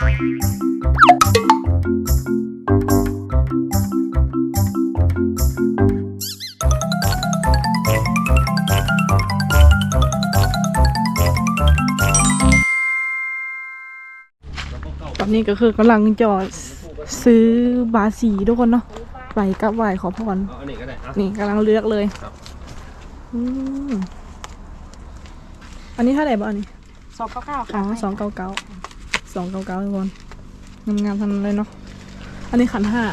ตอนนี้ก็คือกำลังจอดซื้อบาสีทุกคนเนาะไปกับไหวขอพรเอาอันนี้ก็ได้อะนี่กำลังเลือกเลยครับ อืมอันนี้เท่าไหร่บ้างอันนี้สองเก้าเก้าอ๋ค่ะอสองเก้าเก้า สองเก้าเก้าทุกคนงามๆทั้งนั้นเลยเนาะอันนี้ขันห้า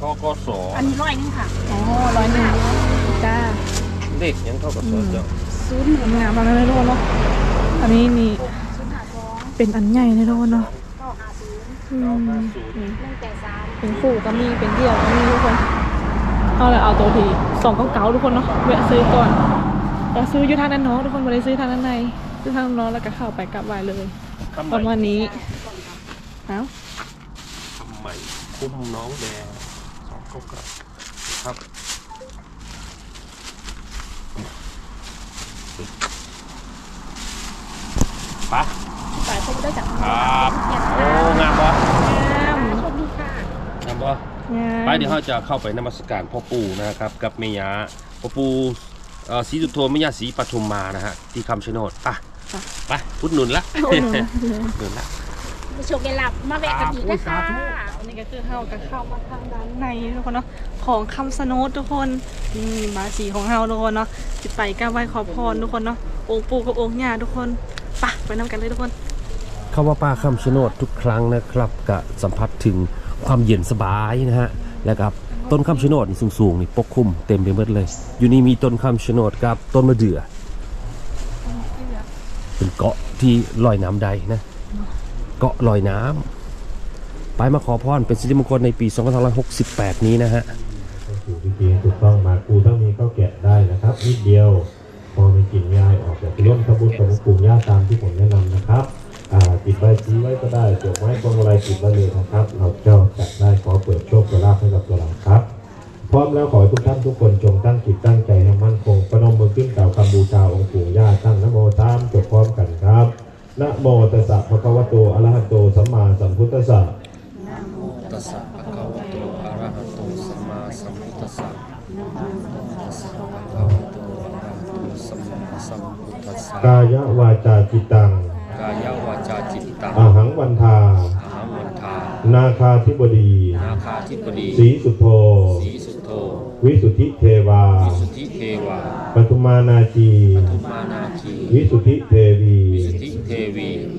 ทกสอันนี้ร้อยหนึงค่ะอ๋อร้อยหนึ่งจ้าเด็กยังเข้ากับสเจ้าศูนย์หนึ่งงามๆทั้งนั้นเลยทุกคนเนาะอันนี้นี่ศูนย์ห้าสองเป็นอันใหญ่เลยทุกคนเนาะเก้าห้าศูนย์อืมนี่หนึ่งแปดสามเป็นคู่ก็มีเป็นเดี่ยวก็มีทุกคนเอาเลยเอาตัวทีสองเก้าเก้าทุกคนเนาะแวะซื้อก่อนแต่ซื้ออยู่ทางด้านนอกทุกคนไม่ได้ซื้อทางด้านในซื้อทางด้านนอกแล้วก็เข้าไปกลับไวเลย ทำประไมมาณนี้เอ้าทำไมคุ้มน้องแดงสองเก้าเก้าครับไปะสายคงได้จากครับโอ้งามปะงามชมดีค่ะงามปะงามไปเดี๋ยวเราจะเข้าไปนมัสการพ่อปู่นะครับ กับเมียาพ่อปู่เอ่อศรีสุโธแม่ย่าศรีปทุมมานะฮะที่คำชะโนดไป ไปพุดหนุนละโอ้โหหนุนละมาชมเวลามาแวะกันอีกนะคะอันนี้ก็คือเฮากับเข้ามาทางด้านในทุกคนเนาะของคำสโนดทุกคนนี่มาสีของเฮาทุกคนเนาะจิตไปก้าวไหว้ขอพรทุกคนเนาะองค์ปู่กับองค์ย่าทุกคนไปะไปนำกันเลยทุกคนเข้าว่าป่าคำชะโนดทุกครั้งนะครับก็สัมผัสถึงความเย็นสบายนะฮะแล้วกับต้นคำชะโนดนี่สูงๆนี่ปกคลุมเต็มไปหมดเลย อยู่นี่มีต้นคำชะโนดกับต้นมะเดื่อ เป็นเกาะที่ลอยน้ำใดนะเกาะลอยน้ำไปมาขอพรเป็นสิริมงคลในปี2568 นี้นะฮะถูกวิธีถูกต้องมาครูต้องมีข้าวแกะได้นะครับนิดเดียว พอมีกลิ่นง่ายออกจากร่วมทำบุญกับหลวงปู่ย่าตามที่ผมแนะนำนะครับอ่าติดใบชี้ไว้ก็ได้เกี่ยวไม้พวงอะไรติดไว้เลยนะครับ เราเจ้าจัดได้ขอเปิดโชคเปิดลาภให้กับตัวเราครับ พร้อมแล้วขอให้ทุกท่านทุกคนจงตั้งจิตตั้งใจให้มั่นคงประนมมือขึ้นกล่าวคำบูชาองค์ปู่ย่าตั้งนะโมตามจบพร้อมกันครับ นะโมตัสสะภะคะวะโตอะระหะโตสัมมาสัมพุทธัสสะตัสสะภะคะวะโตอะระหะโตสัมมาสัมพุทธัสสะตัสสะภะคะวะโตอะระหะโตสัมมาสัมพุทธัสสะกายวาจาจิตตังกายวาจาจิตตังอาหังวันทาอาหารวันทา นาคาธิบดีนาคาธิบดีสีสุโธสีสุโธวิสุทธิเทวาวิสุทธิเทวาปทุมานาจีทุมานาคีวิสุทธิเทวีวิสุทธิเทวี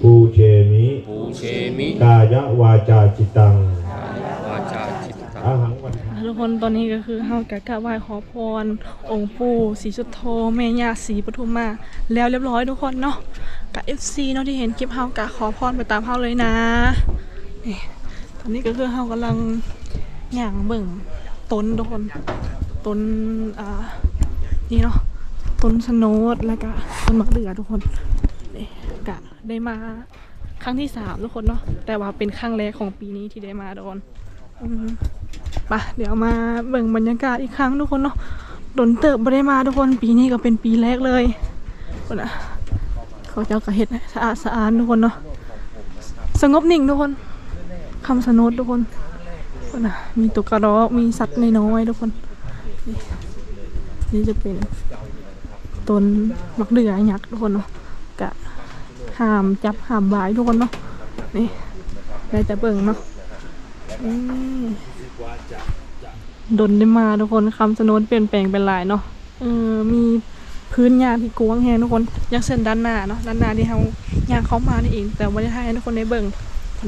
ภูเชมิปูเชมิกายวาจาจิตตังกายวาจาจิตตังอาหังวันทาทุกคนตอนนี้ก็คือเฮากะกราบไหว้ขอพร องค์ปู่ศรีสุโธแม่ย่าศรีปทุมมา แล้วเรียบร้อยทุกคนเนาะกับ FC เนาะที่เห็นคลิปเฮากะขอพรไปตามเฮาเลยนะนี่ตอนนี้ก็คือเฮากำลังย่างเบิ่งต้นทุกคนต้นอ่านี่เนาะต้นสโนดแล้วก็ต้นมะเดื่อทุกคนนี่ กะได้มาครั้งที่สามทุกคนเนาะแต่ว่าเป็นครั้งแรกของปีนี้ที่ได้มาทุกคนอืมไปะเดี๋ยวมาเบิ่งบรรยากาศอีกครั้งทุกคนเนาะดนเติบไม่ได้มาทุกคนปีนี้ก็เป็นปีแรกเลยคนอะเขาเจ้ากระเฮ็ดสะอาดสะอาดทุกคนเนาะสงบนิ่งทุกคนคำสนุดทุกคนคนอะมีตัวกระรอกมีสัตว์นน้อยทุกคน นี่จะเป็นต้นมักเดือยักษ์ทุกคนเนาะ หามจับหามบายทุกคนเนาะนี่ได้แต่เบิ่งเนาะดนได้มาทุกคนคำสโนนเปลี่ยนแปลงเป็นหลายเนาะเออมีพื้นหญ้าที่กวางแฮงทุกคนยังเส้นด้านหน้าเนาะด้านหน้าที่เขายางเข้ามานี่เอง แต่ไม่ได้ให้ทุกคนได้เบิ่ง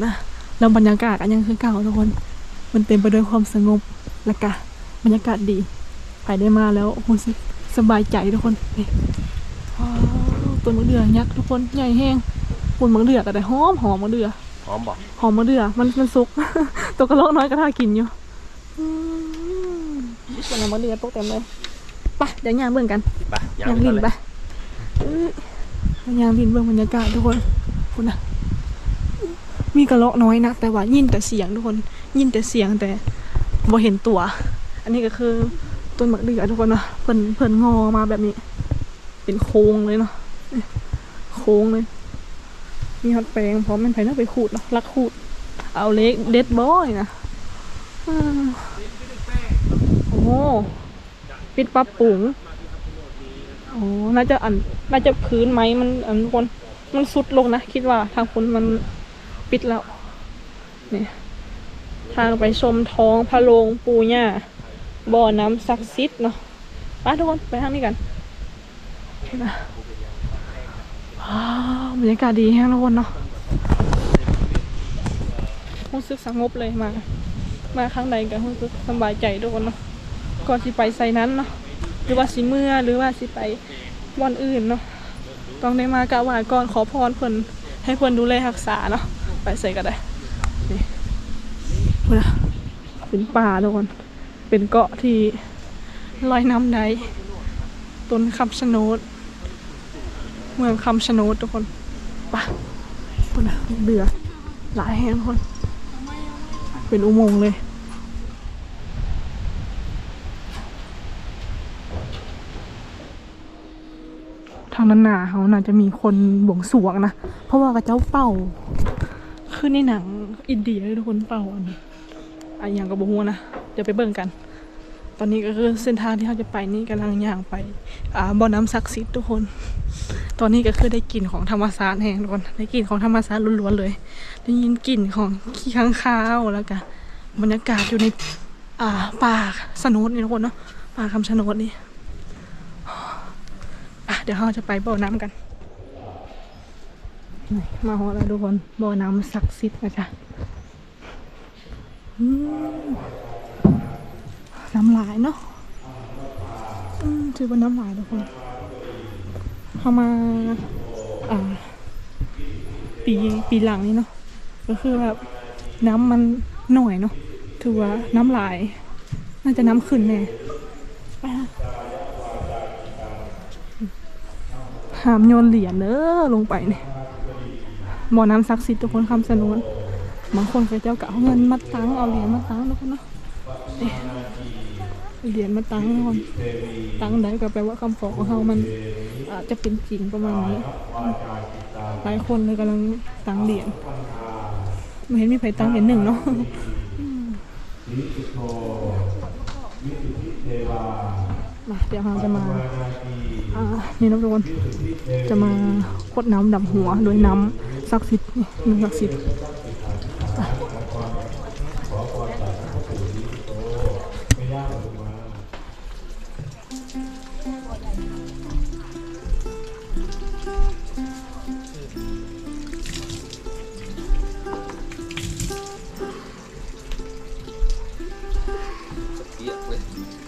นะแล้วบรรยากาศอันยังคือเก่าทุกคน มันเต็มไปด้วยความสงบและกะบรรยากาศดีไปได้มาแล้วรู้สึกสบายใจทุกคนนี่ ต้นมะเดื่อยักษ์ทุกคนใหญ่แห้งปุ่นมะเดื่อก็ได้หอมหอมมะเดื่อพร้อมบอกหอมมะเดื่อมันมันสุก ตัวกระโลกน้อยก็ท่ากินอยู่อืมส่วนมะเดื่อตกเต็มเลยไปเดี๋ยวย่างเบิ่งกันไปยัย่างงลินไปอื้อย่างลินเบิ่งบรรยากาศทุกคนคุณนะมีกระโลกน้อยนะแต่ว่ายินแต่เสียงทุกคนยินแต่เสียงแต่บ่เห็นตัว อันนี้ก็คือต้นมะเดื่อทุกคนเนาะเพิ่นเพิ่นงอมาแบบนี้ เป็นโค้งเลยเนาะนี่โค้งเลยมีฮอตแปลงพร้อมเป็นไผ่น่าไปขูดเนาะลักขูด เอาเล็กเด็ดบอยนะโอ้ปิดปรับปรุงโอ้น่าจะอันน่าจะพื้นไหมมันอันคนมันสุดลงนะ คิดว่าทางคนมันปิดแล้วนี่ทางไปชมท้องพระโรงปูย่าบ่อน้ำศักดิ์สิทธิ์เนาะไปทุกคนไปทางนี้กันนะ บรรยากาศดีแห้งทุกคนเนาะรู้สึกสงบเลยมา มาครั้งใดก็รู้สึกสบายใจทุกคนเนาะก่อนสิไปใส่นั้นเนาะหรือว่าสิเมื่อหรือว่าสิไปวันอื่นเนาะต้องได้มากราบไหว้ก่อนขอพรเพิ่นให้เพิ่นดูแลรักษาเนาะไปใส่ก็ได้นี่พุ่นเป็นป่าทุกคนเป็นเกาะที่ลอยน้ำได้ต้นคำชะโนด เมืองคำชะโนดทุกคนไป่ะพุ่นนะเดือหลายแห่งคน เป็นอุโมงค์เลยทางนั้นหนาเขาน่าจะมีคนบวงสวงนะ เพราะว่ากระเจ้าเป่าคือในหนังอินเดียเลยทุกคนเป่าอันนี้อะอย่างกับบฮูนะ เดี๋ยวไปเบิ่งกัน ตอนนี้ก็คือเส้นทางที่เขาจะไปนี่กำลังย่างไป อ่าบ่อน้ำศักดิ์สิทธิ์ทุกคน ตอนนี้ก็คือได้กลิ่นของธรรมศาสตร์แห่งทุกคนได้กลิ่นของธรรมศาสตร์ล้วนๆเลย ได้ยินกลิ่นของขี้ค้างคาวแล้วก็บรรยากาศอยู่ในอ่าป่าสนุนนี่ทุกคนเนาะป่าคำชะโนดนี่อะเดี๋ยวเราจะไปบ่อน้ำกันมาหอแล้วทุกคนบ่อน้ำศักดิ์สิทธิ์นะจ๊ะน้ำลายเนาะถือว่าน้ำลายทุกคน เข้ามาอ่าปีปีหลังนี่เนาะก็คือแบบน้ำมันหน่อยเนาะถือว่าน้ำลาย น่าจะน้ำขึ้นแน่ไปหามโยนเหรียญเด้อลงไปเนี่ยบ่อน้ำศักดิ์สิทธิ์ทุกคนคำสนวนบางคนก็เจ้าก็เอาเงินมาตั้งเอาเหรียญมาตั้งทุกคนเนาะ เหรียญมาตั้งทุกคนตั้งได้ก็แปลว่าคำขอของเขามันอาจจะเป็นจริงประมาณนี้หลายคนเลยกำลังตั้งเหรียญไม่เห็นมีใครตั้งเหรียญหนึ่งเนาะมาเดี๋ยวเราจะมาอ่านี่นะทุกคนจะมาพดน้ำดำหัวโดยน้ำศักดิ์สิทธิ์นี่น้ำศักดิ์สิทธิ์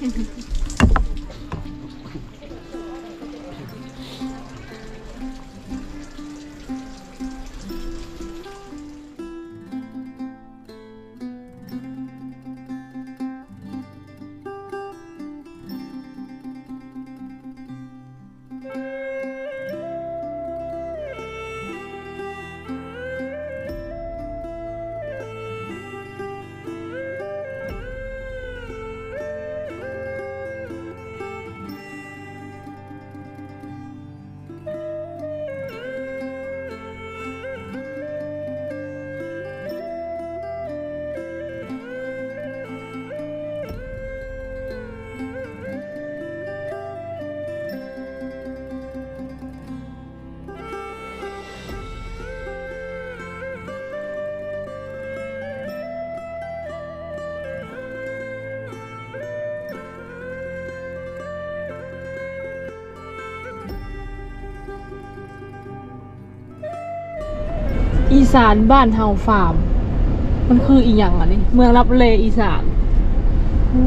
mm-hmm อีสานบ้านเฮาฟาร์ม มันคืออีหยังอะนี่เมืองรับเลอีสานโอ้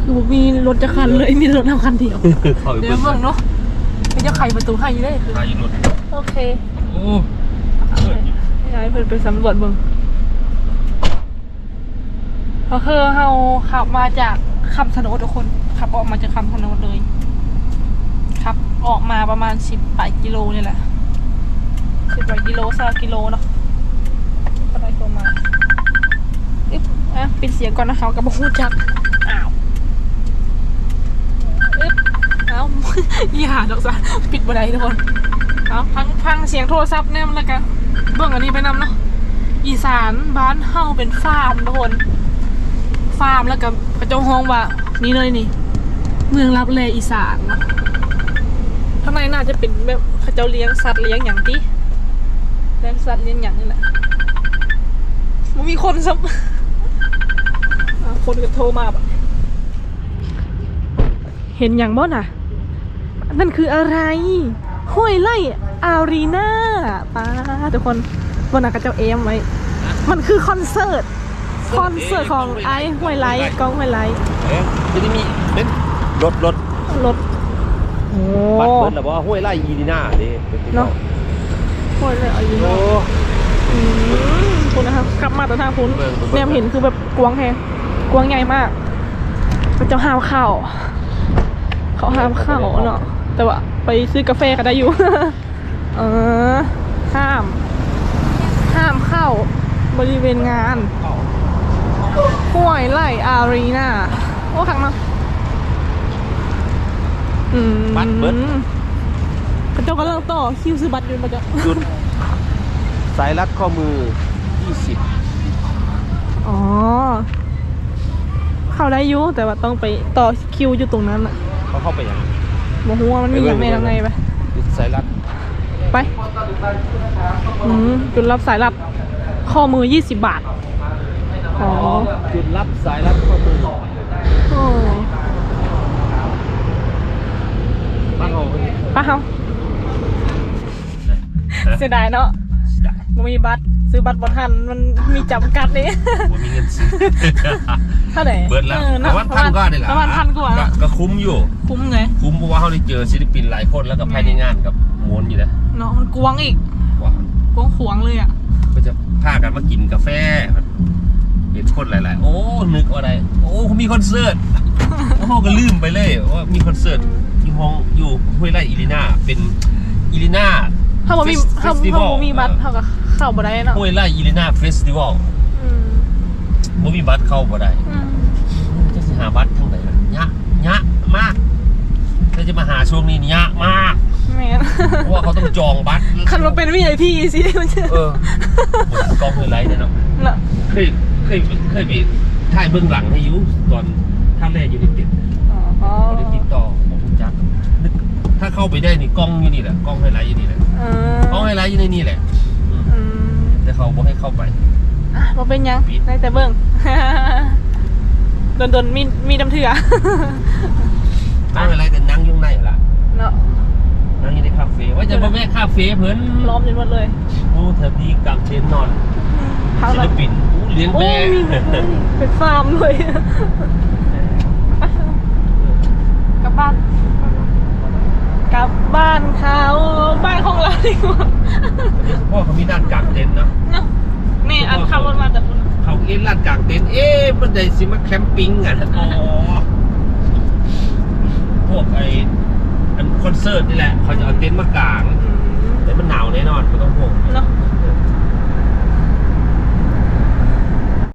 คือบ่มีรถจะคันเลยมีรถเราคันเดียว เขาอยู่เดี๋ยวเบิ่งเนาะเดี๋ยวจะไขประตูให้อยู่ได้คือถ่ายอยู่นู่นโอเคโอ้ให้ยายเพิ่นไปสำรวจเบิ่งก็คือเฮาขับมาจากคำชะโนดทุกคน ขับออกมาจากคำชะโนดเลย ขับออกมาประมาณสิบแปดกิโลนี่แหละ สิบแปดกิโลสามกิโลเนาะก็ได้ตัวมาอึ๊บอะปิดเสียงก่อนนะเขากับพูดจักอ้าวอึ๊บเอ้าอย่าดอกสันปิดบันไดทุกคนเอาพังพังเสียงโทรศัพท์แนมแล้วกันเบิ่งอันนี้ไปนำเนาะอีอีสานบ้านเฮาเป็นฟาร์มทุกคนฟาร์มแล้วก็กระจงห้องว่านี่เลยนี่ เมืองรับแลอีสานเนาะข้างในน่าจะเป็นแบบเขาเจ้าเลี้ยงสัตว์เลี้ยงอย่างที่ เลี้ยงสัตว์เลี้ยงอย่างนี่แหละมันมีคนซับอ่าคนก็โทรมาแบบเห็นอย่างบ่น่ะ นั่นคืออะไร ห้วยไล่อารีนาป้าทุกคนบนนักระเจ้าเอมไว้ มันคือคอนเสิร์ต คอนเสิร์ตของไอ้ห้วยไล่กองห้วยไล่เอ๊ะจะได้มีเป็นรถรถรถโอ้บัตรเบิร์ดหรือว่าห้วยไล่ยีนีน่าดิป็ที่เนาะ ห้วยไล่อารีโอ้คุณนะครับกลับมาแต่ทางคุณเบิ่งเบิ่งแนมเห็นคือแบบกวางแฮงกวางใหญ่มากพระเจ้าห้ามเข้าเขาห้ามเข้าเนาะแต่ว่าไปซื้อกาแฟก็ได้อยู่ เออ ห้าม ห้ามเข้าบริเวณงานห้วยไล่อารีนาโอ้ขังเนาะอืมบัตเบิร์ ดพระเจ้าก็เริ่มต่อคิวซื้อบัตรอยู่พระเจ้าจุด สายรัดข้อมือ 20 อ๋อ เข้าได้อยุแต่ว่าต้องไปต่อคิวอยู่ตรงนั้นอะเขาเข้าไปยังโมหัวามันมีอย่างไรทางไงไปจุดสายรัดไปอืมจุดรับสายรับข้อมือ 20 บาท อ๋อ จุดรับสายรัดข้อมือโอ้บ้านเราเป็นป้าเฮา เสียดายเนาะได้บ่มีบัตรซื้อบัตรบ่ทันมันมีจำกัดนี่ผมมีเงินซื้อเท่าไหร่เบิดแล้วออแต่ว่าพันก็ได้ละประมาณพันกว่าก็ก็คุ้มอยู่ คุ้มไงคุ้มเพราะว่าเขาได้เจอศิลปินหลายคนแล้วก็ภายในงานกับม้วนอยู่นะเนาะมันกวางอีกว่ากวางขวางเลยอะก็จะพากันมากินกาแฟเห็นคนหลายๆ โอ้ นึกว่าอะไร โอ้เขามีคอนเสิร์ต โอ้โหก็ลืมไปเลยว่ามีคอนเสิร์ตอยู่ห้องอยู่ห้วยไร่อีลีน่าเป็นอีลีน่า ถ้าบ่มี Fes- ถ้า Festival ถ้าบ่มีบัตรเออเท่ากับเข้าบ่ได้เนาะห้วยไร่อีลีน่าเฟสติวัลอืมบ่มีบัตรเข้าบ่ได้อืมจะสิหาบัตรทางไหนล่ะยะยะมากถ้าจะมาหาช่วงนี้นี่ยะมากแม่นเพราะว่าเขาต้องจองบัตรคันมาเป็น VIP สิมันจะเออกองห้วยไร่เนี่ยเนาะ เนาะเคยเคยเคยไปถ่ายเบื้องหลังให้อยุตอนท่าแรกอยู่ในติดอ๋อ เขาได้ติดต่อของคุณจักรนึกถ้าเข้าไปได้นี่กล้องอยู่นี่แหละกล้องไฮไลท์อยู่นี่แหละ เอกล้องไฮไลท์อยู่ในนี่แหละอืมอืมแต่เขาบอกให้เข้าไป อะบ่เป็นหยังปิดได้แต่เบิ่ง โดนๆมีมีน้ำเถื่อกล้องไฮไลท์แต่นั่งอยู่ข้างในละเนาะนั่งอยู่ในคาเฟ่ว่าจะมาแวะคาเฟ่เพิ่นล้อมจนหมดเลยโอ้เธอดีกลางเต็นท์นอนพักศิแล้ลวปินอู้เลี้ยงโอ้แม่ยมีเป็นฟาร์มเลย กลับบ้าน กลับบ้านเขาบ้าน ของเราดีกว่าพ่อเขามีด้านกลางเต็นท์เนาะเนาะแม่อันขับรถมาจากคุณเขาเอ็นลาดกลางเต็นท์เอ๊ะมันได้สิมาแคมปิ้งอะอ๋อพวกไอ้อันคอนเสิร์ตนี่แหละเขาจะเอาเต็นท์มากางแต่มันหนาวแน่นอนไม่ต้องห่วงเนาะ